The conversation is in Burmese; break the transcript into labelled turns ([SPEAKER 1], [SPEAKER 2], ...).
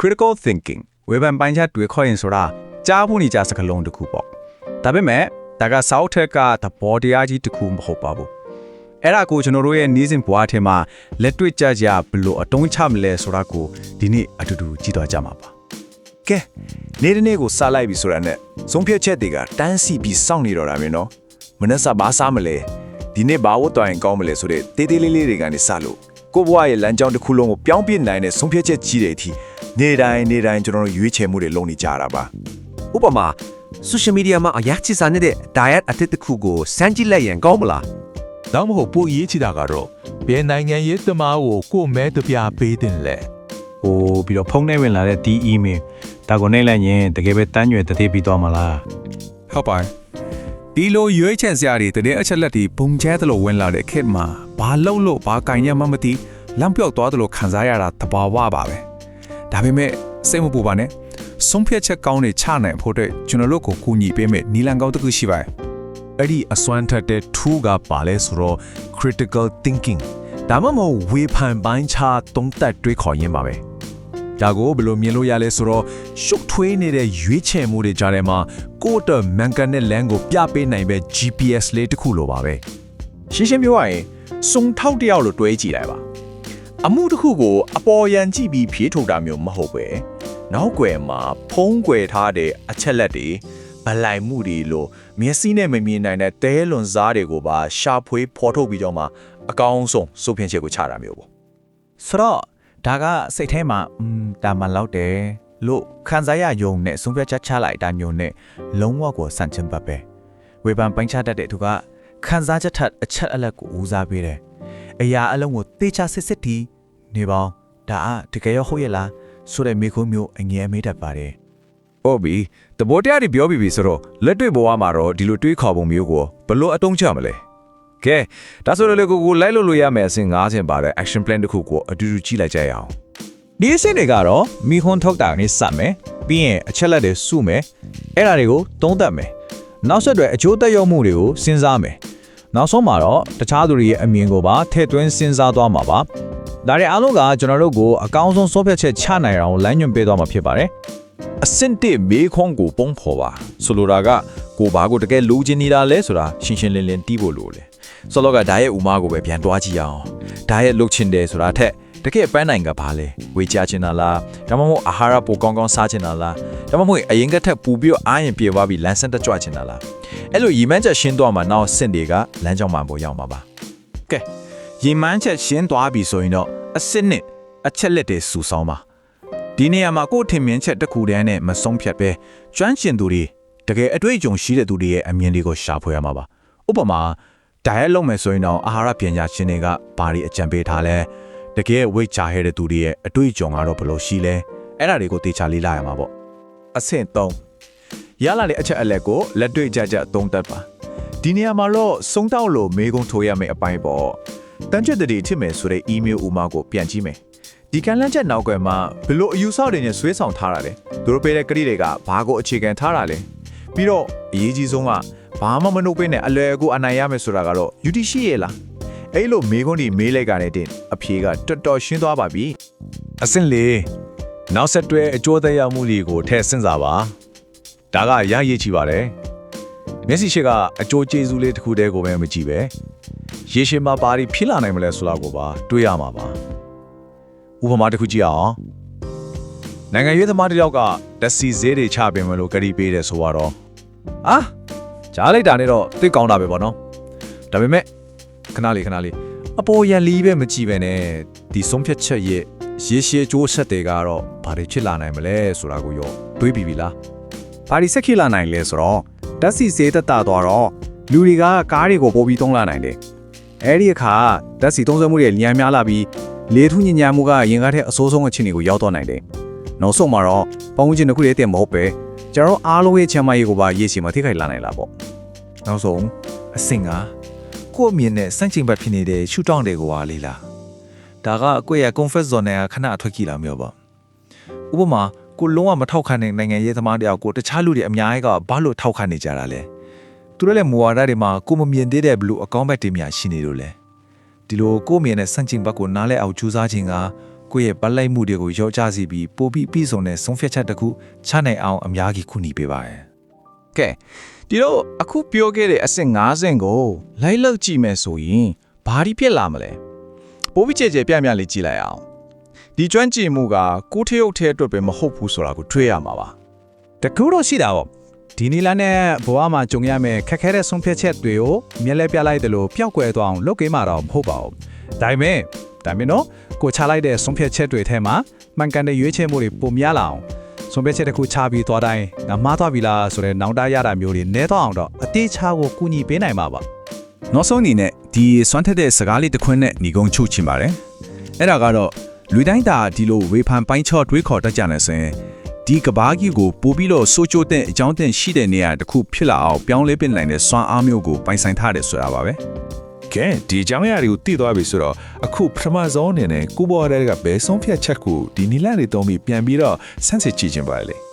[SPEAKER 1] critical thinking ဝေဖန်ပိုင်းခြားတွေးခေါ်ရင်ဆိုတာကြားဖို့နေကြစကားလုံးတစ်ခုပေါ့ဒါပေမဲ့ဒါကစောက်ထက်ကသဘောတရားကြီးတစ်ခုမဟုတ်ပါဘူးအဲ့ဒါကိုကျွန်တော်တို့ရဲ့နေ့စဉ်ဘဝထဲမှာလက်တွေ့ကြကြဘယ်လို့အတုံးချမလဲဆိုတာကိုဒီနေ့အတူတူကြည့်သွားကြမှာပါ
[SPEAKER 2] ကဲနေ့တစ်နေ့ကိုစားလိုက်ပြီဆိုတာနဲ့ဆုံးဖြတ်ချက်တွေကတန်းစီပြီးစောင့်နေတော့တာမျိုးနော်မနှက်စာဘာစားမလဲဒီနေ့ဘာဝတ်တော်ရင်ကောင်းမလဲဆိုတဲ့တေးသေးလေးလေးတွေကနေစလို့ကိုဘွားရဲ့လမ်းကြောင်းတစ်ခုလုံးကိုပြောင်းပြနိုင်တဲ့ဆုံးဖြတ်ချက်ကြီးတွေအထိ နေ့တိုင်းနေ့တိုင်းကျွန်တော်တို့ရွေးချယ်မှုတွေလုပ်နေကြတာပါ
[SPEAKER 3] ဥပမာ social media မှာအရာချစ်စားနေတဲ့ diet အသစ်တစ်ခုကိုစမ်းကြည့်လိုက်ရင်ကောင်းမလား
[SPEAKER 4] ဒါမှမဟုတ်ပိုအရေးချတာကတော့ဘယ်နိုင်ငံရေးသမားကိုကိုယ်မဲတပြပေးတင်လဲ
[SPEAKER 1] ဟိုပြီးတော့ဖုန်းထဲဝင်လာတဲ့ဒီ email ဒါကိုနှိမ့်လိုက်ရင်တကယ်ပဲတန်းရွယ်တသေးပြီးသွားမလား
[SPEAKER 5] ဟုတ်ပါဒီလိုရွေးချယ်စရာတွေတတဲ့အချက်လက်တွေပုံကျဲသလိုဝင်လာတဲ့ခေတ်မှာဘာလုံးလို့ဘာကင်ရမှမသိလမ်းပြောက်သွားသလိုခံစားရတာတဘာဝပါပဲ ဒါပေမဲ့စိတ်မပူပါနဲ့ဆုံးဖြတ်ချက်ကောင်းတွေချနိုင်ဖို့အတွက်ကျွန်တော်တို့ကိုကူညီပေးမယ်နီလန်ကောင်းတစ်ခုရှိပါတယ်
[SPEAKER 4] အဲ့ဒီအစွမ်းထက်တဲ့ tool ကပါလဲဆိုတော့ critical thinking ဒါမှမဟုတ်ဝေဖန်ပိုင်းခြားသုံးသပ်တွေးခေါ်ရင်းပါပဲဒါကိုဘယ်လိုမြင်လို့ရလဲဆိုတော့ရှုပ်ထွေးနေတဲ့ရွေးချယ်မှုတွေကြားထဲမှာကိုယ့်အတွက်မန်ကန်တဲ့လမ်းကိုပြပေးနိုင်ပဲ GPS လေးတစ်ခုလိုပါပဲ
[SPEAKER 2] ရှင်းရှင်းပြောရရင်စုံထောက်တယောက်လို့တွဲကြည့်လိုက်ပါ အမှုတစ်ခုကိုအပေါ်ယံကြည့်ပြီးဖြေထုတ်တာမျိုးမဟုတ်ပဲနောက်ွယ်မှာဖုံးကွယ်ထားတဲ့အချက်လက်တွေဗလိုက်မှုတွေလို့မျက်စိနဲ့မမြင်နိုင်တဲ့တဲလွန်စားတွေကိုပါရှာဖွေဖော်ထုတ်ပြီးတော့မှအကောင်းဆုံးစုပ်ဖြန့်ချက်ကိုချတာမျိုးပေါ့
[SPEAKER 6] ဆိုတော့ဒါကစိတ်ထဲမှာอืมတာမန်လောက်တယ်လို့ခံစားရယုံနဲ့ဆုံးဖြတ်ချက်ချလိုက်တာမျိုးနဲ့လုံးဝကိုစန့်ချင်ပတ်ပဲဝေဖန်ပိုင်းခြားတတ်တဲ့သူကခံစားချက်ထက်အချက်အလက်ကိုဦးစားပေးတယ် အရာအလုံးကိုတေချာစစ်စစ်တီနေပေါင်းဒါအတကယ်ရောဟုတ်ရဲ့လားဆိုတဲ့မိခိုးမျိုးအငြင်းအမေးတတ်ပါတယ်
[SPEAKER 5] ဟုတ်ပြီတဘောတရားတွေပြောပြီးပြီဆိုတော့လက်တွေ့ဘဝမှာတော့ဒီလိုတွေးခေါ်ပုံမျိုးကိုဘယ်လို့အတုံးချမလဲကဲဒါဆိုတော့လေကိုကိုလိုက်လို့လို့ရမယ်အဆင့်၅ဆင့်ပါတဲ့ action plan တစ်ခုကိုအတူတူကြည့်လိုက်ကြရအောင်
[SPEAKER 6] ဒီအဆင့်တွေကတော့မိခွန်းထုတ်တာနဲ့စမယ်ပြီးရင်အချက်လက်တွေစုမယ်အဲ့ဒါတွေကိုသုံးသပ်မယ်နောက်ဆက်တွဲအကျိုးသက်ရောက်မှုတွေကိုစဉ်းစားမယ် နောက်ဆုံးမှာတော့တခြားသူတွေရဲ့အမြင်ကိုပါထည့်သွင်းစဉ်းစားသွားမှာပါဒါတွေအားလုံးကကျွန်တော်တို့ကိုအကောင်းဆုံးစောဖြတ်ချက်ချနိုင်အောင်လမ်းညွှန်ပေးသွားမှာဖြစ်ပါတယ်
[SPEAKER 2] အစင့်တစ်မေးခွန်းကိုပုံဖော်ပါဆိုလိုတာကကိုဘာကိုတကယ်လိုချင်နေတာလဲဆိုတာရှင်းရှင်းလင်းလင်းတီးဖို့လိုတယ်ဆိုတော့ကဒါရဲ့ဥမာကိုပဲပြန်တွားကြည့်အောင်ဒါရဲ့လုတ်ချင်တယ်ဆိုတာထက် တကယ်ပန်းနိုင်ကဘာလဲဝေချချင်တာလားဒါမှမဟုတ်အာဟာရပိုကောင်းကောင်းစားချင်တာလားဒါမှမဟုတ်အရင်ကထက်ပူပြီးတော့အားရင်ပြေသွားပြီးလမ်းစမ်းတက်ကြွချင်တာလားအဲ့လိုရီမန်းချက်ရှင်းသွားမှနောက်စင့်တွေကလမ်းကြောင်းမှပေါ်ရောက်မှာပါ
[SPEAKER 6] ကဲရင်မှန်းချက်ရှင်းသွားပြီဆိုရင်တော့အစစ်နှစ်အချက်လက်တွေစုဆောင်းပါဒီနေရာမှာကိုယ့်ထင်မြင်ချက်တစ်ခုတည်းနဲ့မဆုံးဖြတ်ပဲကျွမ်းကျင်သူတွေတကယ်အတွေ့အကြုံရှိတဲ့သူတွေရဲ့အမြင်တွေကိုရှာဖွေရမှာပါဥပမာ diet လုပ်မယ်ဆိုရင်တော့အာဟာရပညာရှင်တွေကဘာတွေအကြံပေးထားလဲ တကယ်ဝိတ်ချခဲ့တဲ့သူတွေရဲ့အတွေ့အကြုံကတော့ဘယ်လိုရှိလဲအဲ့ဒါတွေကိုတေချာလေးလာရမှာပေါ့
[SPEAKER 2] အဆင့်3ရလာတဲ့အချက်အလက်ကိုလက်တွေ့ကြကြသုံးသပ်ပါဒီနေရာမှာတော့စုံတောက်လို့မေးခွန်းထိုးရမယ့်အပိုင်းပေါ့တန်ချက်တည်းထစ်မယ်ဆိုတဲ့ email ဥမာကိုပြန်ကြည့်မယ်ဒီကံလန့်ချက်နောက်ွယ်မှာဘယ်လိုအယူဆတွေနဲ့ဆွဲဆောင်ထားတာလဲသူတို့ပေးတဲ့ကတိတွေကဘာကိုအခြေခံထားတာလဲပြီးတော့အရေးကြီးဆုံးကဘာမှမနှုတ်ပေးနဲ့အလွယ်အကူအနိုင်ရမယ်ဆိုတာကတော့ UT ရှိရဲ့လား အဲ့လိုမေးခွန်းဒီမေးလိုက်ကြတဲ့တင်အဖြေကတော်တော်ရှင်းသွားပါပြီ
[SPEAKER 4] အဆင့်လေးနောက်ဆက်တွဲအကျိုးသက်ရောက်မှုတွေကိုထည့်စဉ်းစားပါဒါကရရည်ချီပါတယ်မျက်စိရှိကအကျိုးကျေးဇူးလေးတစ်ခုတည်းကိုပဲမကြည့်ပဲရေရှည်မှာပါရီဖြစ်လာနိုင်မလဲဆိုတာကိုပါတွေးရမှာပါဥပမာတစ်ခုကြည့်အောင်နိုင်ငံရေးသမားတစ်ယောက်ကတက်စီဈေးတွေချပင်မလို့ကတိပေးတယ်ဆိုတော့အာကြားလိုက်တာနဲ့တော့သိကောင်းတာပဲပေါ့နော်ဒါပေမဲ့ ခဏလေးခဏလေးအပေါ်ရန်လီးပဲမကြည့်ပဲနဲ့ဒီဆုံးဖြတ်ချက်ရဲ့ရေရှည်အကျိုးဆက်တွေကတော့ဘာတွေဖြစ်လာနိုင်မလဲဆိုတာကိုရောတွေးပြီးပြီလား
[SPEAKER 1] ဘာဒီဆက်ခိလာနိုင်လဲဆိုတော့ဓာတ်စီစေးတက်တာသွားတော့လူတွေကကားတွေကိုပို့ပြီးသုံးလာနိုင်တယ်အဲ့ဒီအခါဓာတ်စီသုံးစွဲမှုတွေလျံများလာပြီးလေထုညဉ့်ညံမှုကရင်ကားတဲ့အဆိုးဆုံးအခြေအနေကိုရောက်တော့နိုင်တယ်နောက်ဆုံးမှာတော့ပတ်ဝန်းကျင်တစ်ခုတည်းတည်းမဟုတ်ပဲကျွန်တော်အားလုံးရဲ့ချမ်းသာရေးကိုပါရည်ရှိမှထိခိုက်လာနိုင်လာပေါ့
[SPEAKER 7] နောက်ဆုံးအဆင့်က ကိုယ့်အမြင်နဲ့စန့်ကျင်ဘက်ဖြစ်နေတဲ့ရှူတောင်းတွေကိုပါလေလားဒါကကိုယ့်ရဲ့ comfort zone နဲ့ခဏအထွက်ကြည့်လာမျိုးပေါ့ဥပမာကိုလုံးဝမထောက်ခံတဲ့နိုင်ငံရေးသမားတယောက်ကိုတခြားလူတွေအများကြီးကဘာလို့ထောက်ခံနေကြတာလဲသူတို့လည်းမူဝါဒတွေမှာကိုမမြင်သေးတဲ့ဘလူအကောင့်ဘက်တွေများရှိနေလို့လဲဒီလိုကိုယ့်အမြင်နဲ့စန့်ကျင်ဘက်ကိုနားလဲအောင်ကြိုးစားခြင်းကကိုယ့်ရဲ့ပတ်လိုက်မှုတွေကိုရောကြစီပြီးပိုပြီးပြီးဆုံးတဲ့ဆုံးဖြတ်ချက်တစ်ခုချနိုင်အောင်အများကြီးခုညီပေးပါရယ်
[SPEAKER 6] ကဲဒီတော့အခုပြောခဲ့တဲ့အဆင့်50ကိုလိုက်လောက်ကြည့်မယ်ဆိုရင်ဘာဒီဖြစ်လာမလဲပိုးပြီးကြဲကြဲပြပြလေးကြည့်လိုက်အောင်ဒီကျွမ်းကျင်မှုကကိုထရုပ်ထဲအတွက်ပဲမဟုတ်ဘူးဆိုတာကိုတွေ့ရမှာပါ
[SPEAKER 1] တကူတော့ရှိတာပေါ့ဒီနီလာနဲ့ဘဝမှာကြုံရမယ့်ခက်ခဲတဲ့ဆုံးဖြတ်ချက်တွေကိုမျက်လဲပြလိုက်တယ်လို့ပျောက်ကွယ်သွားအောင်လုပ်ကိမှာတော့မဟုတ်ပါဘူးဒါပေမဲ့ဒါပေမဲ့နော်ကိုချလိုက်တဲ့ဆုံးဖြတ်ချက်တွေထဲမှာမှန်ကန်တဲ့ရွေးချယ်မှုတွေပုံများလာအောင် ဆုံးဖြတ်ချက်တစ်ခုချပြီးသွားတိုင်းငါမှားသွားပြီလားဆိုတဲ့နောင်တရတာမျိုးတွေနဲတော့အောင်တော့အသေးချာကိုကူညီပေးနိုင်မှာပါ
[SPEAKER 5] နောက်ဆုံးအနေနဲ့ဒီစွမ်းထက်တဲ့စကားလေးတစ်ခွန်းနဲ့ညီကုန်းချုပ်ချင်ပါတယ်အဲ့ဒါကတော့လူတိုင်းသာဒီလိုဝေဖန်ပိုင်းချော့တွေးခေါ်တတ်ကြတယ်ဆိုရင်ဒီကဘာကြီးကိုပို့ပြီးတော့စိုးကျိုးတဲ့အကြောင်းတင်ရှိတဲ့နေရာတစ်ခုဖြစ်လာအောင်ပြောင်းလဲပင်နိုင်တဲ့စွမ်းအားမျိုးကိုပိုင်ဆိုင်ထားတယ်ဆိုတာပါပဲ
[SPEAKER 4] ကဲဒီအကြောင်းအရာတွေကိုသိသွားပြီဆိုတော့အခုပထမဆုံးအနေနဲ့ကိုဘော်ရဲကဘယ်ဆုံးဖြတ်ချက်ကိုဒီနီလန်တွေတုံးပြီးပြန်ပြီးတော့ဆန်းစစ်ကြည့်ခြင်းပါလေ